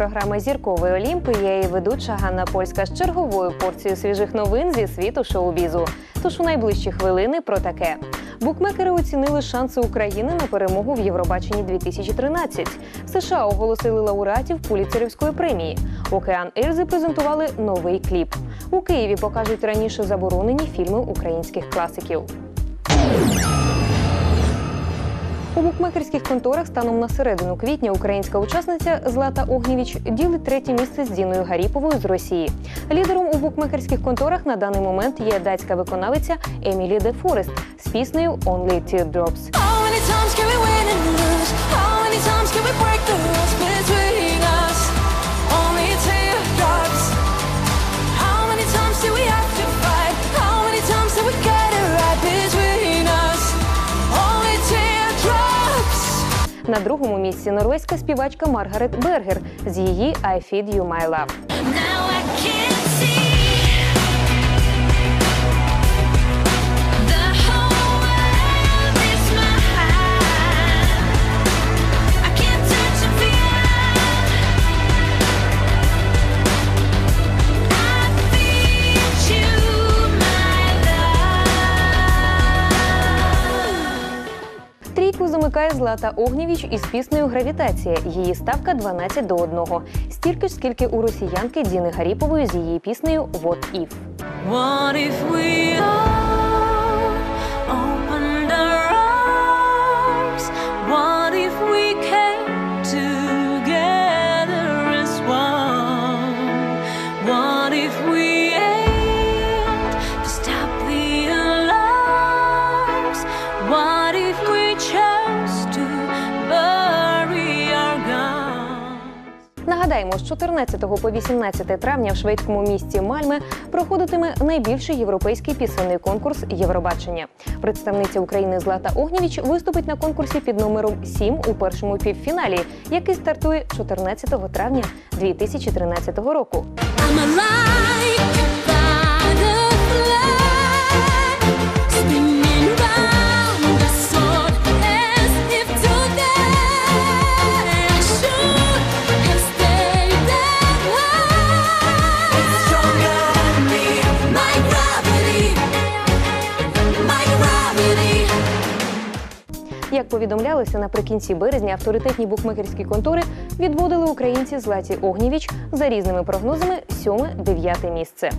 Програми Зірковий Олімп. і її ведуча Ганна Польська з черговою порцією свіжих новин зі світу шоу-бізу. Тож у найближчі хвилини про таке. Букмекери оцінили шанси України на перемогу в Євробаченні 2013. США оголосили лауреатів Пуліцерівської премії. Океан Ельзи презентували новий кліп. У Києві покажуть раніше заборонені фільми українських класиків. У букмекерських конторах станом на середину квітня українська учасниця Злата Огнєвіч ділить третє місце з Діною Гаріповою з Росії. Лідером у букмекерських конторах на даний момент є датська виконавиця Емілі Де Форест з піснею «Only Teardrops». How we have На другому місці норвезька співачка Маргарет Бергер з її «I Feed You My Love». Злата Огнєвіч із піснею Гравітація. Її ставка 12 до 1. Стільки ж, скільки у росіянки Діни Гаріпової з її піснею we chose Нагадаємо, з 14 по 18 травня в шведському місті Мальме проходитиме найбільший європейський пісенний конкурс Євробачення. Представниця України Злата Огнєвіч виступить на конкурсі під номером 7 у першому півфіналі, який стартує 14 травня 2013 року. Повідомлялося, наприкінці березня авторитетні букмекерські контори відводили українці Златі Огнєвіч за різними прогнозами 7-9 місце.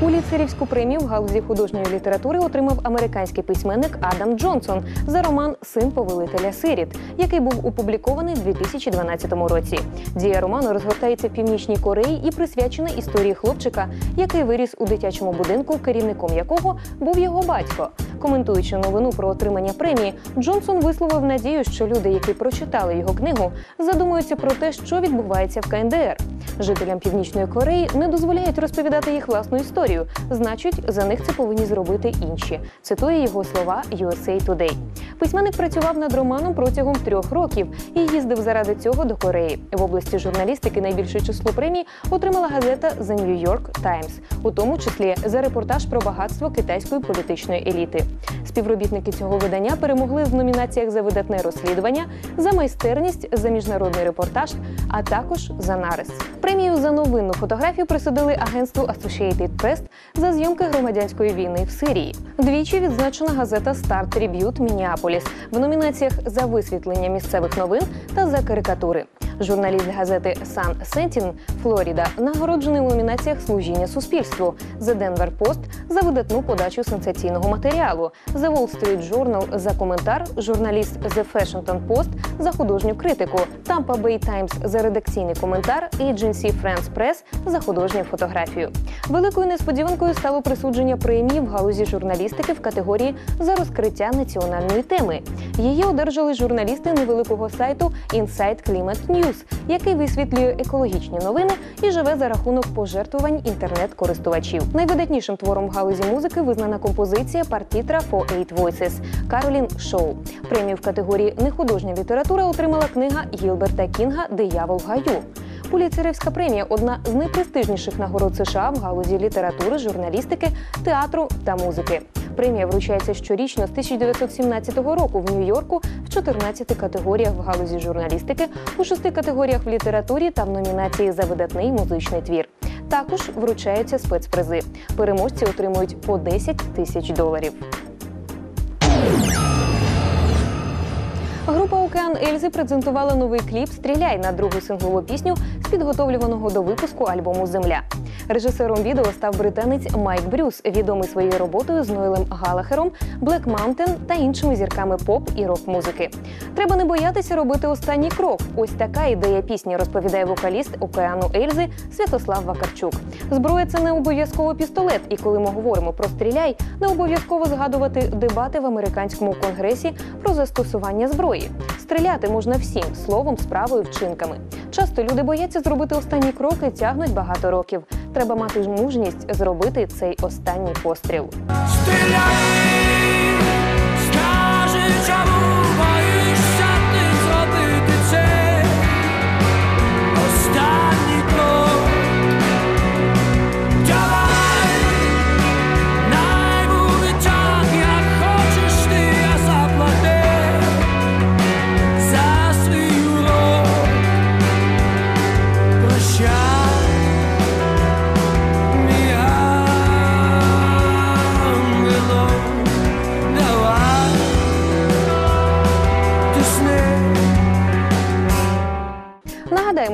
Пуліцерівську премію в галузі художньої літератури отримав американський письменник Адам Джонсон за роман Син повелителя сиріт, який був опублікований у 2012 році. Дія роману розгортається в північній Кореї і присвячена історії хлопчика, який виріс у дитячому будинку, керівником якого був його батько. Коментуючи новину про отримання премії, Джонсон висловив надію, що люди, які прочитали його книгу, задумуються про те, що відбувається в КНДР. Жителям Північної Кореї не дозволяють розповідати їх власну історію. Значить, за них це повинні зробити інші. Цитує його слова USA Today. Письменник працював над романом протягом трьох років і їздив заради цього до Кореї. В області журналістики найбільше число премій отримала газета The New York Times, у тому числі за репортаж про багатство китайської політичної еліти. Співробітники цього видання перемогли в номінаціях за видатне розслідування, за майстерність, за міжнародний репортаж, а також за нарис. Премію за новинну фотографію присудили агентству Associated Press за зйомки громадянської війни в Сирії. Двічі відзначена газета Star Tribute Мініаполіс в номінаціях за висвітлення місцевих новин та за карикатури. Журналіст газети Sun Sentinel Флоріда нагороджений у номінаціях служіння суспільству The Denver Post за видатну подачу сенсаційного матеріалу, The Wall Street Journal за коментар, журналіст The Washington Post за художню критику, Tampa Bay Times за редакційний коментар. Agency France Press за художню фотографію. Великою несподіванкою стало присудження премії в галузі журналістики в категорії за розкриття національної теми. Її одержали журналісти невеликого сайту Inside Climate News, який висвітлює екологічні новини і живе за рахунок пожертвувань інтернет-користувачів. Найвидатнішим твором галузі музики визнана композиція партітра For Eight Voices Каролін Шоу. Премію в категорії нехудожня література отримала книга Гілберта Кінга Диявол в гаю. Пуліцерівська премія одна з найпрестижніших нагород США в галузі літератури, журналістики, театру та музики. Премія вручається щорічно з 1917 року в Нью-Йорку в 14 категоріях в галузі журналістики, у 6 категоріях в літературі та в номінації за видатний музичний твір. Також вручаються спецпризи. Переможці отримують по 10 тисяч доларів. Група Океан Ельзи презентувала новий кліп Стріляй на другу синглову пісню з підготовлюваного до випуску альбому Земля. Режисером відео став британець Майк Брюс, відомий своєю роботою з Нойлем Галахером, Блек Маунтен та іншими зірками поп і рок-музики. Треба не боятися робити останній крок. Ось така ідея пісні, розповідає вокаліст Океану Ельзи Святослав Вакарчук. Зброя це не обов'язково пістолет, і коли ми говоримо про стріляй, не обов'язково згадувати дебати в американському конгресі про застосування зброї. Стріляти можна всім словом, справою, вчинками. Часто люди бояться зробити останній крок і тягнуть багато років. Треба мати мужність зробити цей останній постріл. Стріляй,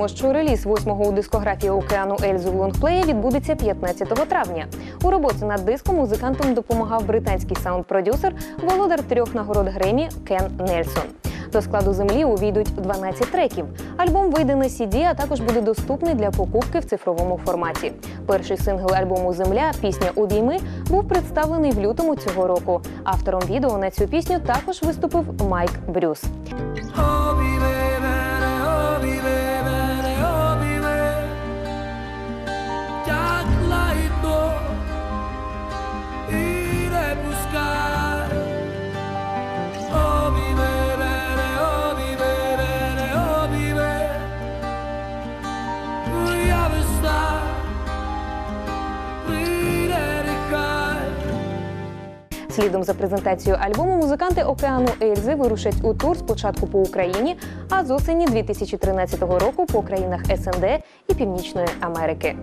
Нагадаємо, що реліз восьмого у дискографії океану Ельзу в лонгплеї відбудеться 15 травня. У роботі над диском музикантам допомагав британський саунд-продюсер, володар трьох нагород Гремі Кен Нельсон. До складу землі увійдуть 12 треків. Альбом вийде на CD, а також буде доступний для покупки в цифровому форматі. Перший сингл альбому Земля пісня Обійми був представлений в лютому цього року. Автором відео на цю пісню також виступив Майк Брюс. Слідом за презентацією альбому музиканти океану Ельзи вирушать у тур спочатку по Україні, а з осені 2013 року по країнах СНД і Північної Америки.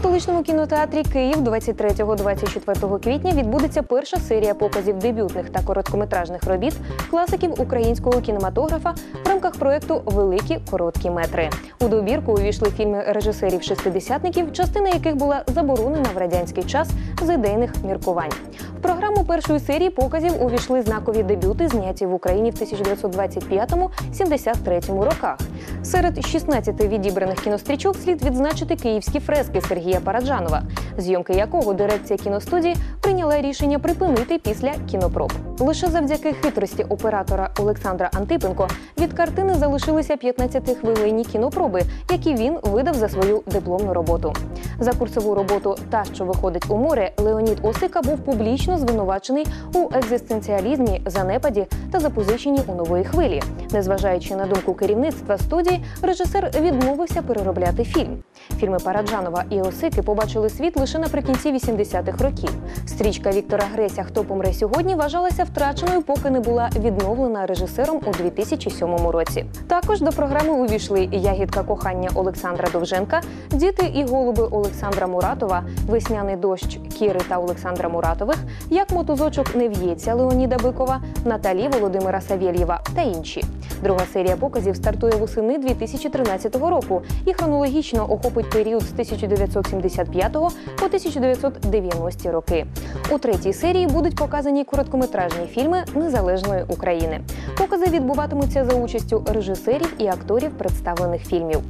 Столичному кінотеатрі Київ 23-24 квітня відбудеться перша серія показів дебютних та короткометражних робіт класиків українського кінематографа в рамках проекту Великі короткі метри. У добірку увійшли фільми режисерів шестидесятників, частина яких була заборонена в радянський час з ідейних міркувань. В програму першої серії показів увійшли знакові дебюти, зняті в Україні в 1925-73 роках. Серед 16 відібраних кінострічок слід відзначити київські фрески Сергія Параджанова, зйомки якого дирекція кіностудії прийняла рішення припинити після кінопроб. Лише завдяки хитрості оператора Олександра Антипенко від картини залишилися 15-хвилинні кінопроби, які він видав за свою дипломну роботу. За курсову роботу Та, що виходить у море, Леонід Осика був публічно звинувачений у екзистенціалізмі, занепаді та запозиченні у нової хвилі. Незважаючи на думку керівництва студії, режисер відмовився переробляти фільм. Фільми Параджанова і Осики побачили світ лише наприкінці 80-х років. Стрічка Віктора Греся Хто помре сьогодні вважалася втраченою, поки не була відновлена режисером у 2007 році. Також до програми увійшли Ягідка кохання Олександра Довженка, Діти і голуби Олександра Муратова, Весняний дощ Кіри та Олександра Муратових, Як мотузочок не в'ється Леоніда Бикова, Наталі Володимира Савєлєва та інші. Друга серія показів стартує восени 2013 року і хронологічно охопить період з 1975 по 1990 роки. У третій серії будуть показані короткометражні фільми Незалежної України. Покази відбуватимуться за участю режисерів і акторів представлених фільмів.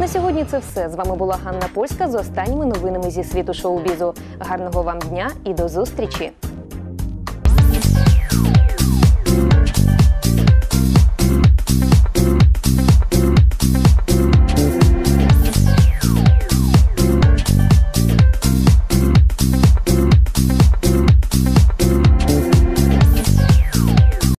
На сьогодні це все. З вами була Ганна Польська з останніми новинами зі світу шоу-бізу. Гарного вам дня і до зустрічі!